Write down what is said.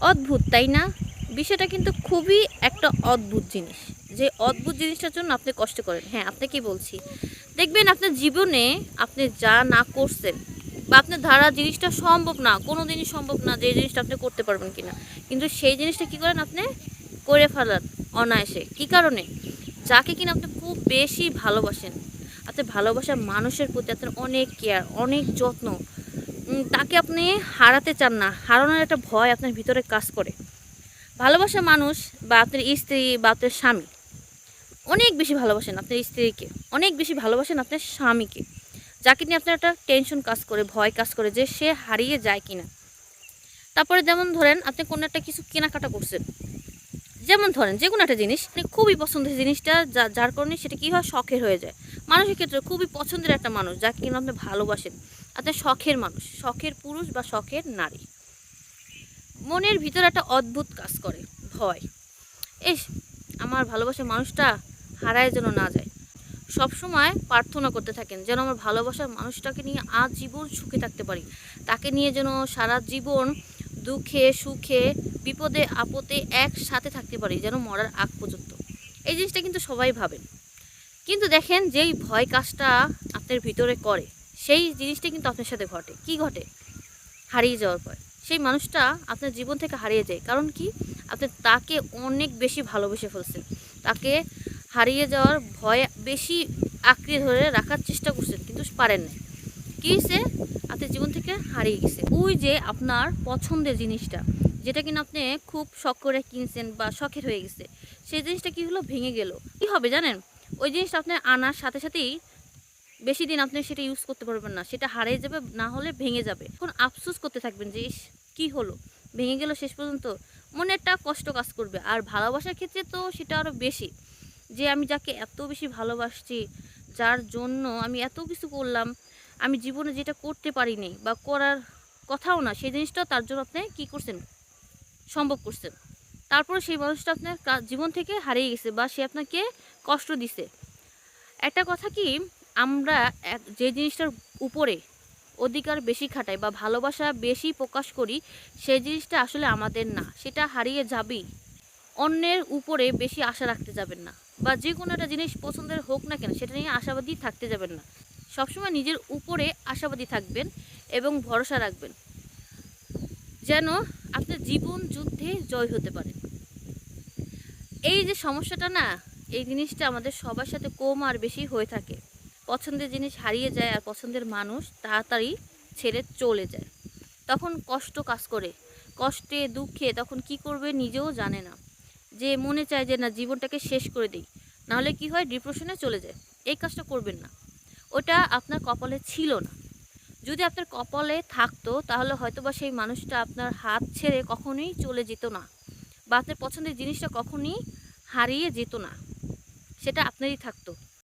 অদ্ভুত, তাই না? বিষয়টা কিন্তু খুবই একটা অদ্ভুত জিনিস। যে অদ্ভুত জিনিসটার জন্য আপনি কষ্ট করেন। হ্যাঁ আপনাকে বলছি। দেখবেন আপনার জীবনে আপনি যা না করছেন বা আপনার ধারা জিনিসটা সম্ভব না কোনো দিনই সম্ভব না যে জিনিসটা আপনি করতে পারবেন কিনা। কিন্তু সেই জিনিসটা কী করেন আপনি? করে ফেলান অনায়াসে। কী কারণে? যাকে কিনা আপনি খুব বেশি ভালোবাসেন। আপনি ভালোবাসার মানুষের প্রতি আপনার অনেক কেয়ার অনেক যত্ন। তাকে আপনি হারাতে চান না। হারানোর একটা ভয় আপনার ভিতরে কাজ করে। ভালোবাসা মানুষ বা আপনার স্ত্রী বা আপনার স্বামী অনেক বেশি ভালোবাসেন আপনার স্ত্রীকে। অনেক বেশি ভালোবাসেন আপনার স্বামীকে। যাকে নিয়ে আপনার একটা টেনশন কাজ করে, ভয় কাজ করে যে সে হারিয়ে যায় কিনা। তারপরে যেমন ধরেন, আপনি কোনো একটা কিছু কেনাকাটা করছেন। যেমন ধরেন, যে কোনো একটা জিনিস, আপনি খুবই পছন্দের জিনিসটা যার কারণে সেটা কী হয় শখের হয়ে যায়। মানুষের ক্ষেত্রে খুবই পছন্দের একটা মানুষ, যাকে কিনা আপনি ভালোবাসেন। আপনার শখের মানুষ, শখের পুরুষ বা শখের নারী। মনের ভিতরে একটা অদ্ভুত কাজ করে, ভয়। এস, আমার ভালোবাসার মানুষটা হারায় যেন না যায়। সব সময় প্রার্থনা করতে থাকেন, যেন আমার ভালোবাসার মানুষটাকে নিয়ে আজীবন সুখে থাকতে পারি। তাকে নিয়ে যেন সারা জীবন দুঃখে, সুখে, বিপদে, আপদে একসাথে থাকতে পারি, যেন মরার আগ পর্যন্ত। এই জিনিসটা কিন্তু সবাই ভাবেন। কিন্তু দেখেন, যেই ভয় কাজটা আপনার ভিতরে করে সেই জিনিসটা কিন্তু আপনার সাথে ঘটে। কি ঘটে? হারিয়ে যাওয়ার পর। সেই মানুষটা আপনার জীবন থেকে হারিয়ে যায়। কারণ কি? আপনি তাকে অনেক বেশি ভালোবেসে ফেলছেন। তাকে হারিয়ে যাওয়ার ভয় বেশি আঁকড়ে ধরে রাখার চেষ্টা করছেন, কিন্তু পারেন না কী হয়েছে আপনার জীবন থেকে হারিয়ে গেছে ওই যে আপনার পছন্দের জিনিসটা, যেটা কিনা আপনি খুব শখ করে কিনছেন বা শখের হয়ে গেছে। সেই জিনিসটা কি হলো? ভেঙে গেল। কি হবে জানেন? ওই জিনিসটা আপনার আনার সাথে সাথেই বেশি দিন আপনি সেটা ইউজ করতে পারবেন না। সেটা হারিয়ে যাবে, না হলে ভেঙে যাবে। এখন আফসোস করতে থাকবেন যে, ইস, কী হলো? ভেঙে গেল শেষ পর্যন্ত। মনে একটা কষ্ট কাজ করবে। আর ভালোবাসার ক্ষেত্রে তো সেটা আরও বেশি। যে, আমি যাকে এত বেশি ভালোবাসছি, যার জন্য আমি এত কিছু করলাম, আমি জীবনে যেটা করতে পারিনি বা করার কথাও না, সেই জিনিসটা তার জন্য আপনি কী করছেন? সম্ভব করছেন। তারপরে সেই মানুষটা আপনার জীবন থেকে হারিয়ে গেছে বা সে আপনাকে কষ্ট দিছে। একটা কথা কি আমরা যে জিনিসটার উপরে অধিকার বেশি খাটাই বা ভালোবাসা বেশি প্রকাশ করি সেই জিনিসটা আসলে আমাদের না। সেটা হারিয়ে যাবেই। অন্যের উপরে বেশি আশা রাখতে যাবেন না বা যে কোনো একটা জিনিস পছন্দের হোক না কেন, সেটা নিয়ে আশাবাদী থাকতে যাবেন না। সবসময় নিজের উপরে আশাবাদী থাকবেন এবং ভরসা রাখবেন যেন আপনার জীবন যুদ্ধে জয় হতে পারে। এই যে সমস্যাটা না, এই জিনিসটা আমাদের সবার সাথে কম আর বেশি হয়ে থাকে। পছন্দের জিনিস হারিয়ে যায় আর পছন্দের মানুষ তাড়াতাড়ি ছেড়ে চলে যায়। তখন কষ্ট কাজ করে, কষ্টে, দুঃখে তখন কি করবে নিজেও জানে না। যে মনে চায় যে, না, জীবনটাকে শেষ করে দিই, নাহলে কি হয় ডিপ্রেশনে চলে যায়। এই কাজটা করবেন না। ওটা আপনার কপালে ছিল না। যদি আপনার কপালে থাকতো, তাহলে হয়তোবা সেই মানুষটা আপনার হাত ছেড়ে কখনোই চলে যেত না বা আপনার পছন্দের জিনিসটা কখনোই হারিয়ে যেত না। সেটা আপনারই থাকতো।